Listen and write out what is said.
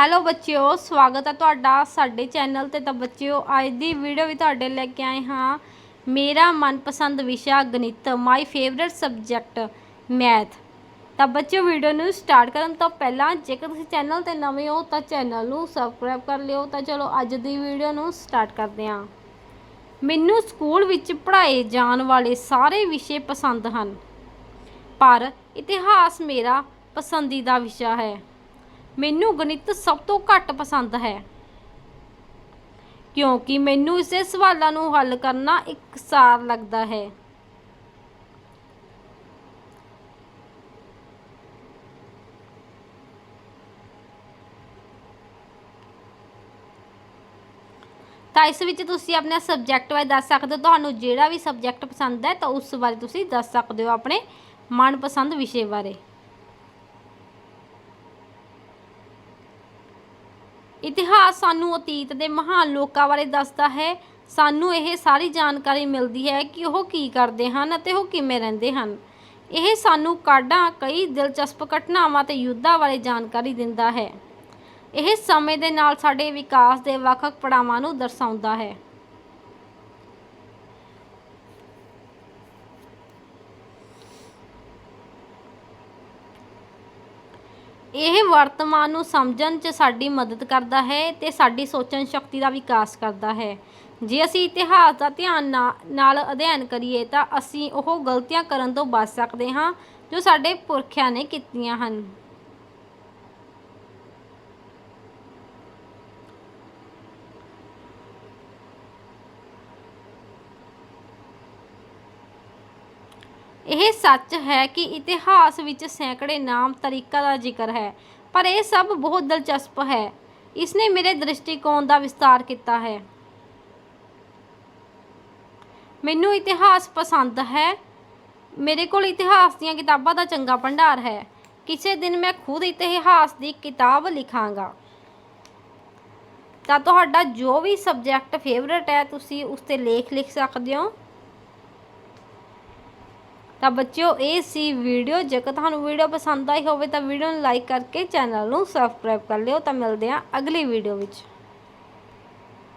Hello ਬੱਚਿਓ, ਸਵਾਗਤ ਹੈ ਤੁਹਾਡਾ ਸਾਡੇ ਚੈਨਲ ਤੇ ਤਾਂ ਬੱਚਿਓ, ਅੱਜ ਦੀ ਵੀਡੀਓ ਵੀ ਤੁਹਾਡੇ ਲੈ ਕੇ ਆਏ ਹਾਂ। ਮੇਰਾ ਮਨਪਸੰਦ ਵਿਸ਼ਾ ਗਣਿਤ ਮਾਈ ਫੇਵਰਿਟ ਸਬਜੈਕਟ ਮੈਥ ਤਾਂ ਬੱਚਿਓ ਵੀਡੀਓ ਨੂੰ ਸਟਾਰਟ ਕਰਨ ਤੋਂ ਪਹਿਲਾਂ ਜੇਕਰ ਤੁਸੀਂ ਚੈਨਲ ਤੇ ਨਵੇਂ ਹੋ ਤਾਂ ਚੈਨਲ ਨੂੰ ਸਬਸਕ੍ਰਾਈਬ ਕਰ ਲਿਓ। ਤਾਂ ਚਲੋ, ਅੱਜ ਦੀ ਵੀਡੀਓ ਨੂੰ ਸਟਾਰਟ ਕਰਦੇ ਹਾਂ। ਮੈਨੂੰ ਸਕੂਲ ਵਿੱਚ ਪੜ੍ਹਾਏ ਜਾਣ ਵਾਲੇ ਸਾਰੇ ਵਿਸ਼ੇ ਪਸੰਦ ਹਨ, ਪਰ ਇਤਿਹਾਸ ਮੇਰਾ ਪਸੰਦੀਦਾ ਵਿਸ਼ਾ ਹੈ। ਮੈਨੂੰ ਗਣਿਤ ਸਭ ਤੋਂ ਘੱਟ ਪਸੰਦ ਹੈ। ਕਿਉਂਕਿ ਮੈਨੂੰ ਇਸੇ ਸਵਾਲਾਂ ਨੂੰ ਹੱਲ ਕਰਨਾ ਇਕਸਾਰ ਲੱਗਦਾ ਹੈ। ਤਾਂ ਇਸ ਵਿੱਚ ਤੁਸੀਂ ਆਪਣੇ ਸਬਜੈਕਟ ਬਾਰੇ ਦੱਸ ਸਕਦੇ ਹੋ। ਤੁਹਾਨੂੰ ਜਿਹੜਾ ਵੀ ਸਬਜੈਕਟ ਪਸੰਦ ਹੈ ਤਾਂ ਉਸ ਬਾਰੇ ਤੁਸੀਂ ਦੱਸ ਸਕਦੇ ਹੋ ਆਪਣੇ ਮਨਪਸੰਦ ਵਿਸ਼ੇ ਬਾਰੇ। ਇਤਿਹਾਸ ਸਾਨੂੰ ਅਤੀਤ ਦੇ ਮਹਾਨ ਲੋਕਾਂ ਬਾਰੇ ਦੱਸਦਾ ਹੈ। ਸਾਨੂੰ ਇਹ ਸਾਰੀ ਜਾਣਕਾਰੀ ਮਿਲਦੀ ਹੈ ਕਿ ਉਹ ਕੀ ਕਰਦੇ ਹਨ ਅਤੇ ਉਹ ਕਿਵੇਂ ਰਹਿੰਦੇ ਹਨ। ਇਹ ਸਾਨੂੰ ਕਾਢਾਂ, ਕਈ ਦਿਲਚਸਪ ਘਟਨਾਵਾਂ ਤੇ ਯੁੱਧਾਂ ਬਾਰੇ ਜਾਣਕਾਰੀ ਦਿੰਦਾ ਹੈ। ਇਹ ਸਮੇਂ ਦੇ ਨਾਲ ਸਾਡੇ ਵਿਕਾਸ ਦੇ ਵੱਖ-ਵੱਖ ਪੜਾਵਾਂ ਨੂੰ ਦਰਸਾਉਂਦਾ ਹੈ। ਇਹ ਵਰਤਮਾਨ ਨੂੰ ਸਮਝਣ 'ਚ ਸਾਡੀ ਮਦਦ ਕਰਦਾ ਹੈ ਤੇ ਸਾਡੀ ਸੋਚਣ ਸ਼ਕਤੀ ਦਾ ਵਿਕਾਸ ਕਰਦਾ ਹੈ। ਜੇ ਅਸੀਂ ਇਤਿਹਾਸ ਦਾ ਧਿਆਨ ਨਾ- ਨਾਲ ਅਧਿਐਨ ਕਰੀਏ ਤਾਂ ਅਸੀਂ ਉਹ ਗਲਤੀਆਂ ਕਰਨ ਤੋਂ ਬਚ ਸਕਦੇ ਹਾਂ ਜੋ ਸਾਡੇ ਪੁਰਖਿਆਂ ਨੇ ਕੀਤੀਆਂ ਹਨ। ਇਹ ਸੱਚ ਹੈ ਕਿ ਇਤਿਹਾਸ ਵਿੱਚ ਸੈਂਕੜੇ ਨਾਮ ਤਰੀਕਾ ਦਾ ਜ਼ਿਕਰ ਹੈ, ਪਰ ਇਹ ਸਭ ਬਹੁਤ ਦਿਲਚਸਪ ਹੈ। ਇਸ ਨੇ ਮੇਰੇ ਦ੍ਰਿਸ਼ਟੀਕੋਣ ਦਾ ਵਿਸਤਾਰ ਕੀਤਾ ਹੈ। ਮੈਨੂੰ ਇਤਿਹਾਸ ਪਸੰਦ ਹੈ। ਮੇਰੇ ਕੋਲ ਇਤਿਹਾਸ ਦੀਆਂ ਕਿਤਾਬਾਂ ਦਾ ਚੰਗਾ ਭੰਡਾਰ ਹੈ। ਕਿਸੇ ਦਿਨ ਮੈਂ ਖੁਦ ਇਤਿਹਾਸ ਦੀ ਕਿਤਾਬ ਲਿਖਾਂਗਾ। ਤਾਂ ਤੁਹਾਡਾ ਜੋ ਵੀ ਸਬਜੈਕਟ ਫੇਵਰਟ ਹੈ, ਤੁਸੀਂ ਉਸ ਤੇ ਲੇਖ ਲਿਖ ਸਕਦੇ ਹੋ। ਤਾਂ ਬੱਚਿਓ, ਇਹ ਸੀ ਵੀਡੀਓ। ਜੇਕਰ ਤੁਹਾਨੂੰ ਵੀਡੀਓ ਪਸੰਦ ਆਈ ਹੋਵੇ ਤਾਂ ਵੀਡੀਓ ਨੂੰ ਲਾਈਕ ਕਰਕੇ ਚੈਨਲ ਨੂੰ ਸਬਸਕ੍ਰਾਈਬ ਕਰ ਲਿਓ। ਤਾਂ ਮਿਲਦੇ ਹਾਂ ਅਗਲੀ ਵੀਡੀਓ ਵਿੱਚ।